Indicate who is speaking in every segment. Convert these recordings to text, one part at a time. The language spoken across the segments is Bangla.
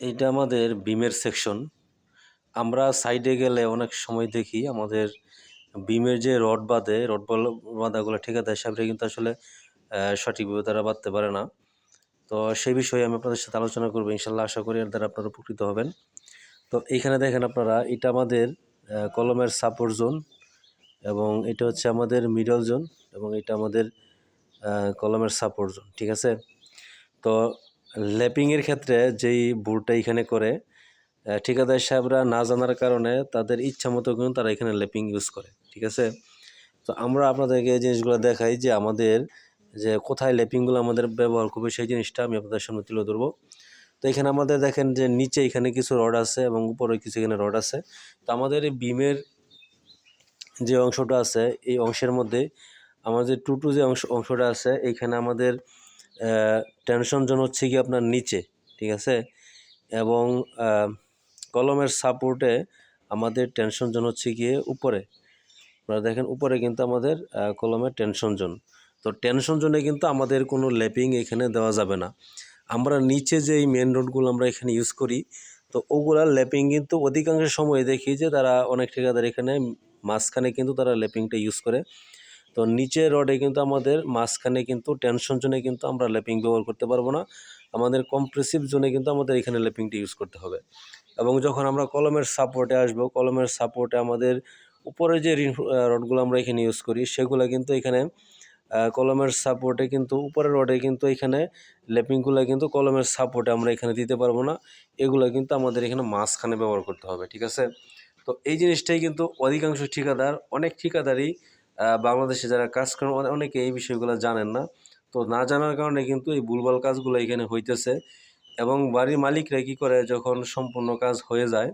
Speaker 1: এইটা আমাদের বিমের সেকশন আমরা সাইডে গেলে অনেক সময় দেখি আমাদের বিমের যে রড বাঁধে, রড বাঁধাগুলো ঠিকাদার সাহেবরা কিন্তু আসলে সঠিকভাবে তারা বাঁধতে পারে না। তো সেই বিষয়ে আমি আপনাদের সাথে আলোচনা করব, ইনশাল্লাহ আশা করি এর দ্বারা আপনারা উপকৃত হবেন। তো এইখানে দেখেন আপনারা, এটা আমাদের কলমের সাপোর্ট জোন এবং এটা হচ্ছে আমাদের মিডল জোন এবং এটা আমাদের কলমের সাপোর্ট জোন ঠিক আছে? তো ল্যাপিংয়ের ক্ষেত্রে যেই ভুলটা এখানে করে ঠিকাদার সাহেবরা না জানার কারণে তাদের ইচ্ছা মতো কিন্তু তারা এখানে ল্যাপিং ইউজ করে, ঠিক আছে? তো আমরা আপনাদেরকে এই জিনিসগুলো দেখাই যে আমাদের যে কোথায় ল্যাপিংগুলো আমাদের ব্যবহার করবে, সেই জিনিসটা আমি আপনাদের সামনে তুলে ধরবো। তো এখানে আমাদের দেখেন যে নিচে এখানে কিছু রড আছে এবং উপরে কিছু এখানে রড আছে। তো আমাদের এই বিমের যে অংশটা আছে, এই অংশের মধ্যে আমাদের টু টু যে অংশ, অংশটা আছে। এইখানে আমাদের টেনশন জোন হচ্ছে কি আপনার নিচে, ঠিক আছে? এবং কলমের সাপোর্টে আমাদের টেনশন জোন হচ্ছে গিয়ে উপরে। আপনারা দেখেন উপরে কিন্তু আমাদের কলমের টেনশন জোন তো টেনশন জোনে কিন্তু আমাদের কোনো ল্যাপিং এখানে দেওয়া যাবে না। আমরা নিচে যে এই মেন রোডগুলো আমরা এখানে ইউজ করি, তো ওগুলার ল্যাপিং কিন্তু অধিকাংশ সময় দেখি যে তারা অনেক ঠিকাদার এখানে মাঝখানে কিন্তু তারা ল্যাপিংটা ইউজ করে। তো নিচে রডে কিন্তু আমাদের মাঝখানে কিন্তু টেনশন জোনে কিন্তু আমরা ল্যাপিং ব্যবহার করতে পারব না। আমাদের কম্প্রেসিভ জোনে কিন্তু আমাদের এখানে ল্যাপিংটা ইউজ করতে হবে। এবং যখন আমরা কলমের সাপোর্টে আসব, কলমের সাপোর্টে আমাদের উপরে যে রডগুলো আমরা এখানে ইউজ করি, সেগুলো কিন্তু এখানে কলমের সাপোর্টে কিন্তু, উপরের রডে কিন্তু এখানে ল্যাপিংগুলো কিন্তু কলমের সাপোর্টে আমরা এখানে দিতে পারব না। এগুলো কিন্তু আমাদের এখানে মাঝখানে ব্যবহার করতে হবে, ঠিক আছে? তো এই জিনিসটাই কিন্তু অধিকাংশ ঠিকাদার, অনেক ঠিকাদারই বাংলাদেশে যারা কাজ করেন অনেকে এই বিষয়গুলো জানেন না। তো না জানার কারণে কিন্তু এই ভুলভাল কাজগুলো এখানে হইতেছে এবং বাড়ির মালিকরা কী করে যখন সম্পূর্ণ কাজ হয়ে যায়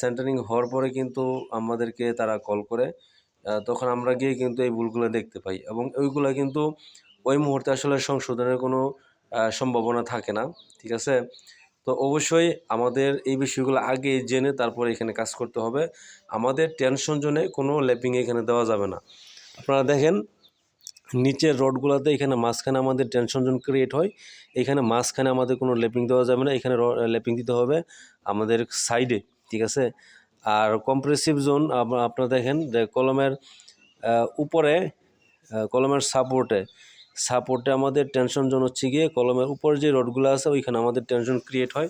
Speaker 1: সেন্টারিং হওয়ার পরে কিন্তু আমাদেরকে তারা কল করে তখন আমরা গিয়ে কিন্তু এই ভুলগুলো দেখতে পাই এবং ওইগুলো কিন্তু ওই মুহূর্তে আসলে সংশোধনের কোনো সম্ভাবনা থাকে না, ঠিক আছে? তো অবশ্যই আমাদের এই বিষয়গুলো আগে জেনে তারপরে এখানে কাজ করতে হবে। আমাদের টেনশন জোনে কোনো ল্যাপিং এখানে দেওয়া যাবে না। আপনারা দেখেন, নিচের রডগুলোতে এখানে মাঝখানে আমাদের টেনশন জোন ক্রিয়েট হয়। এখানে মাঝখানে আমাদের কোনো লেপিং দেওয়া যাবে না। এখানে লেপিং দিতে হবে আমাদের সাইডে ঠিক আছে? আর কম্প্রেসিভ জোন আপনারা দেখেন যে কলমের উপরে কলমের সাপোর্টে সাপোর্টে আমাদের টেনশন জোন হচ্ছে গিয়ে কলমের উপরে যে রডগুলো আছে, ওইখানে আমাদের টেনশন ক্রিয়েট হয়।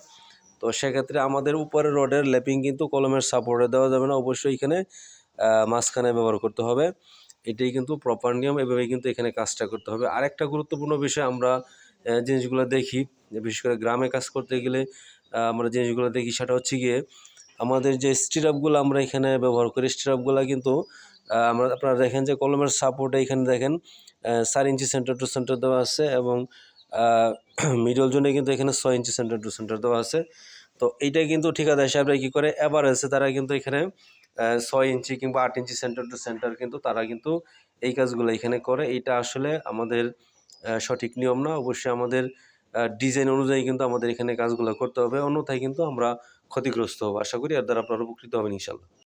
Speaker 1: তো সেক্ষেত্রে আমাদের উপরে রডের ল্যাপিং কিন্তু কলমের সাপোর্টে দেওয়া যাবে না। অবশ্যই এখানে মাঝখানে ব্যবহার করতে হবে। এটাই কিন্তু প্রপার নিয়ম। এভাবেই কিন্তু এখানে কাজটা করতে হবে। আরেকটা গুরুত্বপূর্ণ বিষয় আমরা জিনিসগুলো দেখি, বিশেষ করে গ্রামে কাজ করতে গেলে আমরা জিনিসগুলো দেখি, সেটা হচ্ছে গিয়ে আমাদের যে স্টিরাপগুলো আমরা এখানে ব্যবহার করি স্টিরাপগুলো কিন্তু আমরা আপনারা দেখেন যে কলমের সাপোর্টে এখানে দেখেন চার ইঞ্চি সেন্টার টু সেন্টার দেওয়া আছে এবং মিডল জোনে কিন্তু এখানে ছয় ইঞ্চি সেন্টার টু সেন্টার দেওয়া আছে। তো এইটা কিন্তু ঠিকাদার সাহেবরা কী করে? অ্যাভারেজে তারা কিন্তু এখানে ছয় ইঞ্চি কিংবা আট ইঞ্চি সেন্টার টু সেন্টার কিন্তু তারা কিন্তু এই কাজগুলো এখানে করে। এইটা আসলে আমাদের সঠিক নিয়ম না। অবশ্যই আমাদের ডিজাইন অনুযায়ী কিন্তু আমাদের এখানে কাজগুলো করতে হবে। অন্যথায় কিন্তু আমরা ক্ষতিগ্রস্ত হব। আশা করি এর দ্বারা আপনারা উপকৃত হবেন ইনশাল্লাহ